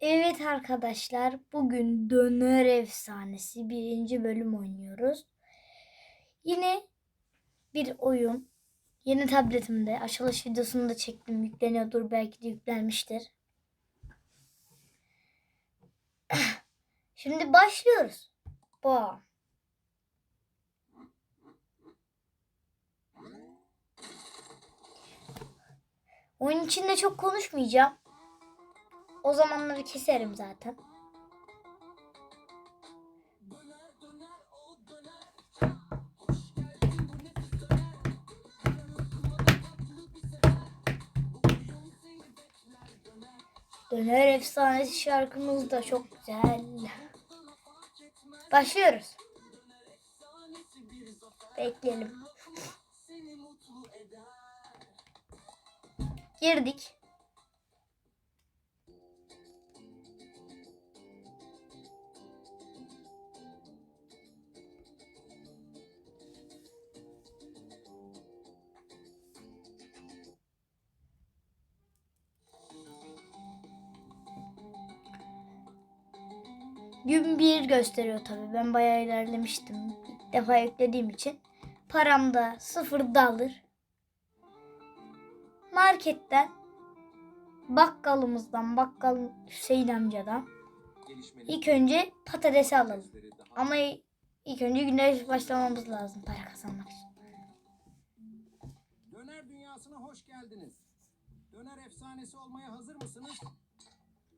Evet arkadaşlar bugün Döner Efsanesi birinci bölüm oynuyoruz. Yine bir oyun. Yeni tabletimde açılış videosunu da çektim. Yükleniyordur belki de yüklenmiştir. Şimdi başlıyoruz. Bam. Oyun içinde çok konuşmayacağım. O zamanları keserim zaten. Döner efsanesi şarkımız da çok güzel. Başlıyoruz. Bekleyelim. Girdik. Gün bir gösteriyor tabii. Ben bayağı ilerlemiştim. İlk defa yüklediğim için. Param da sıfır dalır. Marketten bakkalımızdan, bakkal Hüseyin amcadan ilk önce patatesi alalım. Ama ilk önce güne başlamamız lazım para kazanmak için. Döner dünyasına hoş geldiniz. Döner efsanesi olmaya hazır mısınız?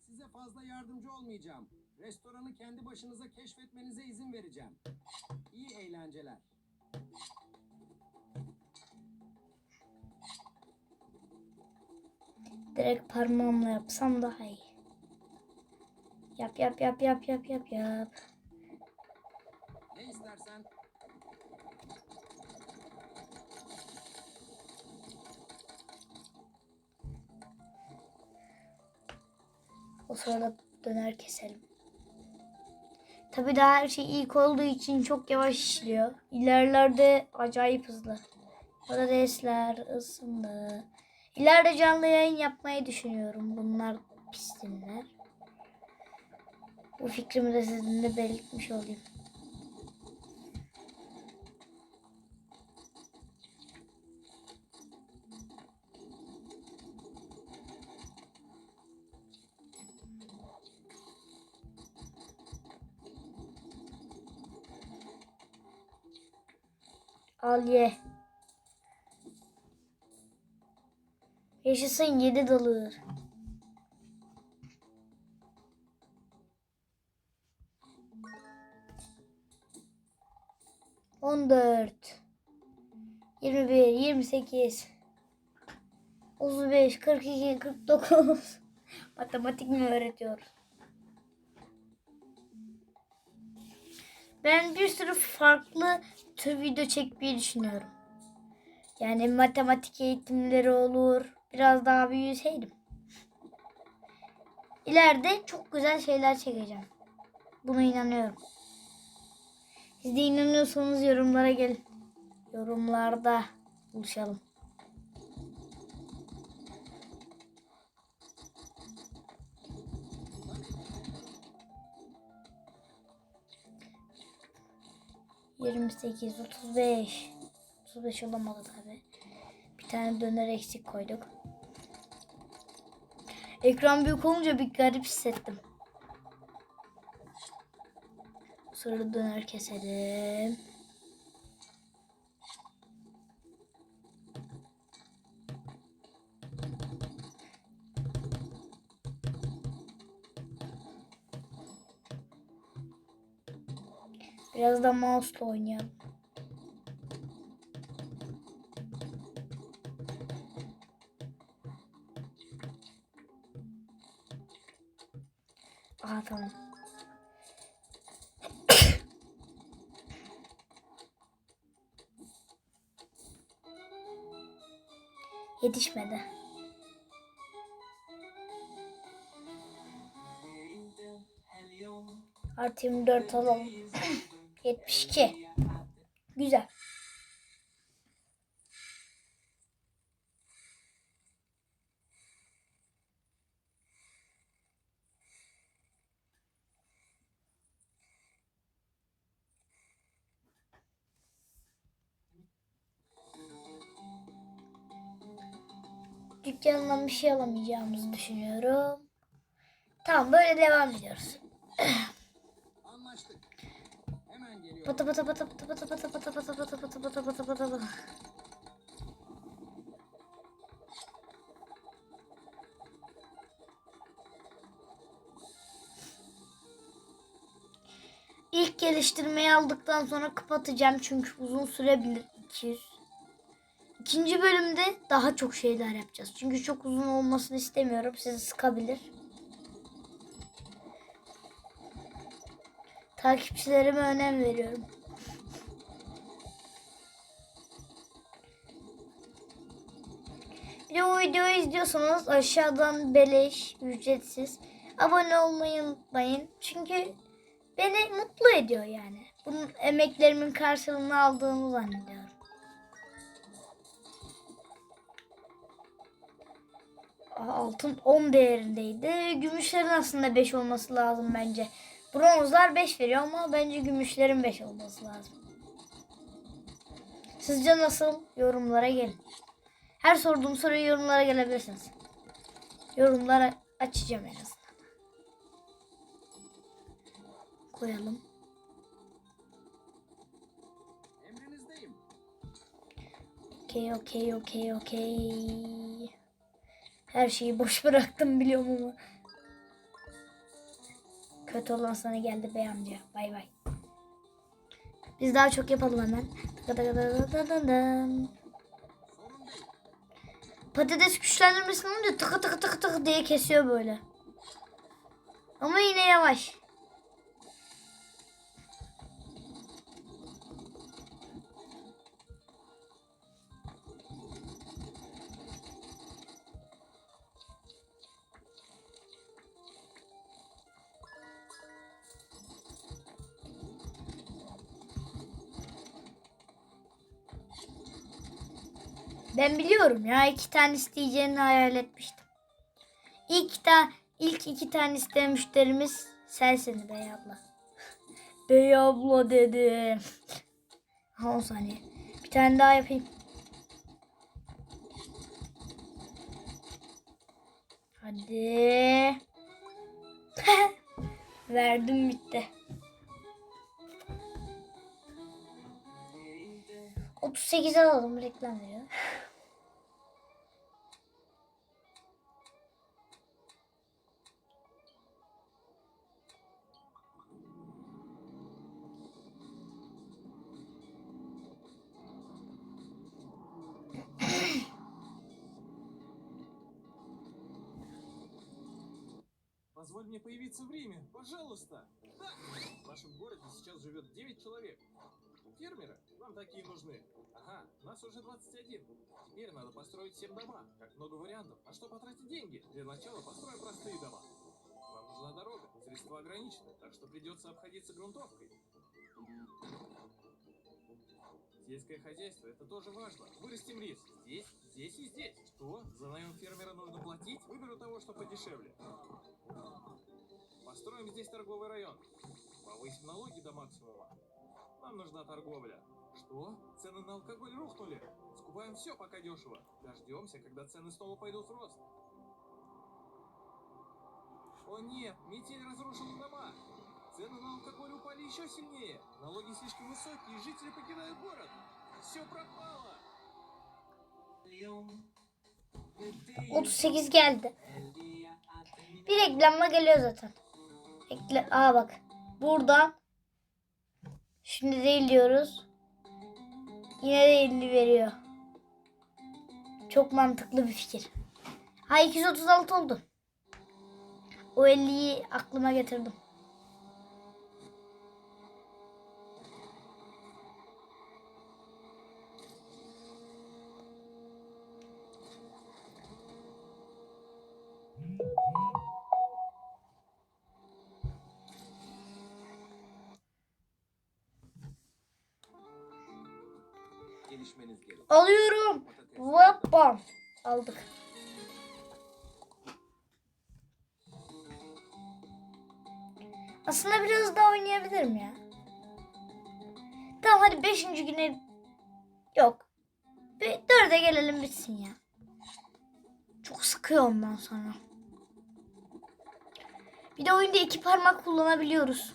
Size fazla yardımcı olmayacağım. Restoranı kendi başınıza keşfetmenize izin vereceğim. İyi eğlenceler. Direkt parmağımla yapsam daha iyi. Yap yap yap yap yap yap yap. Ne istersen O sırada döner keselim. Tabii daha her şey ilk olduğu için çok yavaş işliyor. İlerlerde acayip hızlı. Patatesler ısındı. İleride canlı yayın yapmayı düşünüyorum. Bunlar pistinler. Bu fikrimi de sizinle belirtmiş olayım. Al ye. Yaşasın yedi dalır. On dört. Yirmi bir, yirmi sekiz. Otuz beş, kırk iki, kırk dokuz. Matematik mi öğretiyor? Ben bir sürü farklı tür video çekmeyi düşünüyorum. Yani matematik eğitimleri olur. Biraz daha büyüseydim. İleride çok güzel şeyler çekeceğim. Buna inanıyorum. Siz de inanıyorsanız yorumlara gelin. Yorumlarda buluşalım. Yirmi sekiz, otuz beş. Otuz beş olamadı tabi. Bir tane döner eksik koyduk. Ekran büyük olunca bir garip hissettim. Sırada döner keselim. Biraz da mouse'la oynayalım. Aha tamam. Yetişmedi. Artı 24 alalım. 72. Güzel. Dükkandan bir şey alamayacağımızı düşünüyorum. Tamam böyle devam ediyoruz. Pata pata pata pata pata pata pata pata pata pata pata pata pata pata. İlk geliştirmeyi aldıktan sonra kapatacağım çünkü uzun sürebilir 200. İkinci bölümde daha çok şeyler yapacağız. Çünkü çok uzun olmasını istemiyorum. Sizi sıkabilir. Takipçilerime önem veriyorum. Bir de bu videoyu izliyorsanız aşağıdan beleş, ücretsiz abone olmayı unutmayın. Çünkü beni mutlu ediyor yani. Bunun emeklerimin karşılığını aldığımı zannediyorum. Altın 10 değerindeydi. Gümüşlerin aslında 5 olması lazım bence. Bronzlar 5 veriyor ama bence gümüşlerin 5 olması lazım. Sizce nasıl? Yorumlara gelin. Her sorduğum soruyu yorumlara gelebilirsiniz. Yorumlara açacağım en azından. Koyalım. Okey okey okey okey. Her şeyi boş bıraktım biliyorum ama. Kötü olan sana geldi bey amca. Bay bay. Biz daha çok yapalım hemen. Patates güçlendirmesini olunca tıkı tıkı tıkı tıkı diye kesiyor böyle. Ama yine yavaş. Ben biliyorum ya iki tane isteyeceğini hayal etmiştim. İlk ta ilk iki tane isteyen müşterimiz sensin bey abla. bey abla dedi. Ha 10 saniye. Bir tane daha yapayım. Hadi. Verdim bitti. 38 alalım reklam veriyor. Позволь мне появиться в Риме, пожалуйста. Да. В нашем городе сейчас живет 9 человек. Фермеры нам такие нужны. Ага, нас уже 21. Теперь надо построить 7 дома. Как много вариантов. А что потратить деньги? Для начала построим простые дома. Нам нужна дорога. Средства ограничены, так что придется обходиться грунтовкой. Сельское хозяйство это тоже важно. Вырастим рис. Здесь, здесь и здесь. Что? За наем фермера нужно платить? Выберу того, что подешевле. Построим здесь торговый район. Повысим налоги до максимума. Нам нужна торговля. Что? Цены на алкоголь рухнули. Скупаем все пока дешево. Дождемся, когда цены снова пойдут в рост. О нет, метель разрушила дома. Цены на алкоголь упали еще сильнее. Налоги слишком высокие, и жители покидают город. Все пропало. 38 geldi. Bir reklamla geliyor zaten. Rekla Aa bak. Buradan şimdi değil diyoruz. Yine de 50 veriyor. Çok mantıklı bir fikir. Ha 236 oldu. O 50'yi aklıma getirdim. Gelişmeniz gerek. Alıyorum. Bam. Aldık. Aslında biraz daha oynayabilirim ya. Tamam hadi 5. güne yok. Bir dörde gelelim bitsin ya. sıkıyor ondan sonra. Bir de oyunda iki parmak kullanabiliyoruz.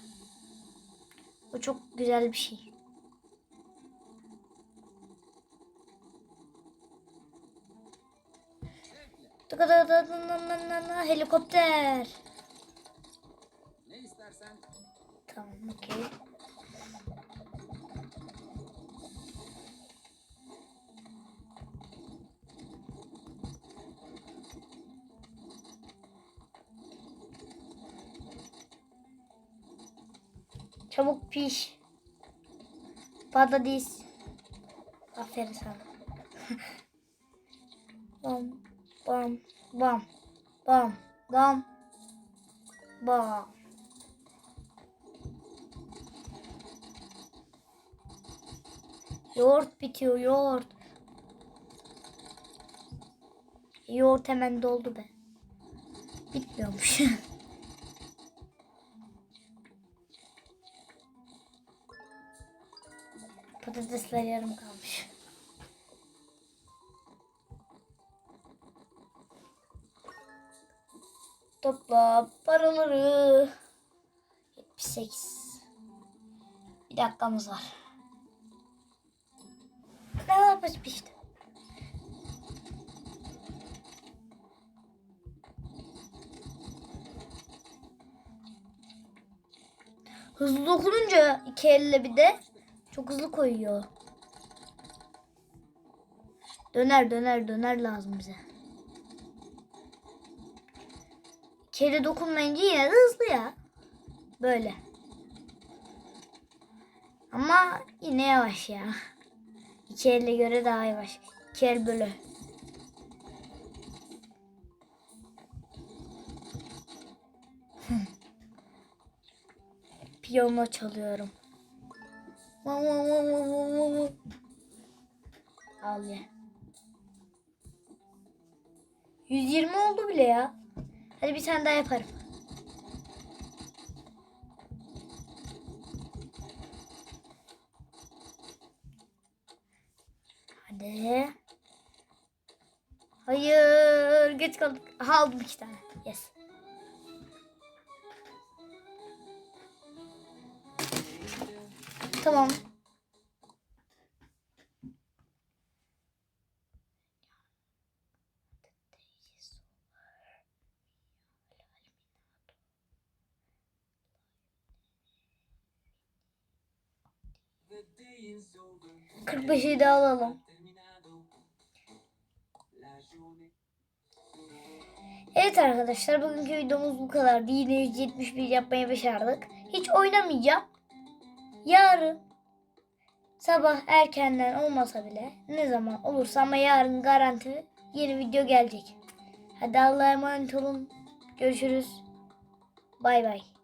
O çok güzel bir şey. Helikopter. Ne istersen Tamam okey. Çabuk piş. Patates. Aferin sana. Bam bam bam bam. Yoğurt bitiyor yoğurt. Yoğurt hemen doldu be. Bitmiyormuş. Patatesler yarım kalmış. Topla paraları. 78. Bir dakikamız var. Ne yapacağız işte. Hızlı dokununca iki elle bir de çok hızlı koyuyor. Döner döner döner lazım bize. Elle dokunmayınca yine de hızlı ya. Böyle. Ama yine yavaş ya. İki elle göre daha yavaş. İki el böyle. Piyano çalıyorum. Al ye. 120 oldu bile ya. Hadi bir tane daha yaparım. Hadi. Hayır. Geç kaldık. Aha, aldım iki tane. Yes. Tamam. Kırk beşi de alalım. Evet arkadaşlar bugünkü videomuz bu kadardı. Yine 171 yapmayı başardık. Hiç oynamayacağım. Yarın sabah erkenden olmasa bile ne zaman olursa ama yarın garanti yeni video gelecek. Hadi Allah'a emanet olun. Görüşürüz. Bay bay.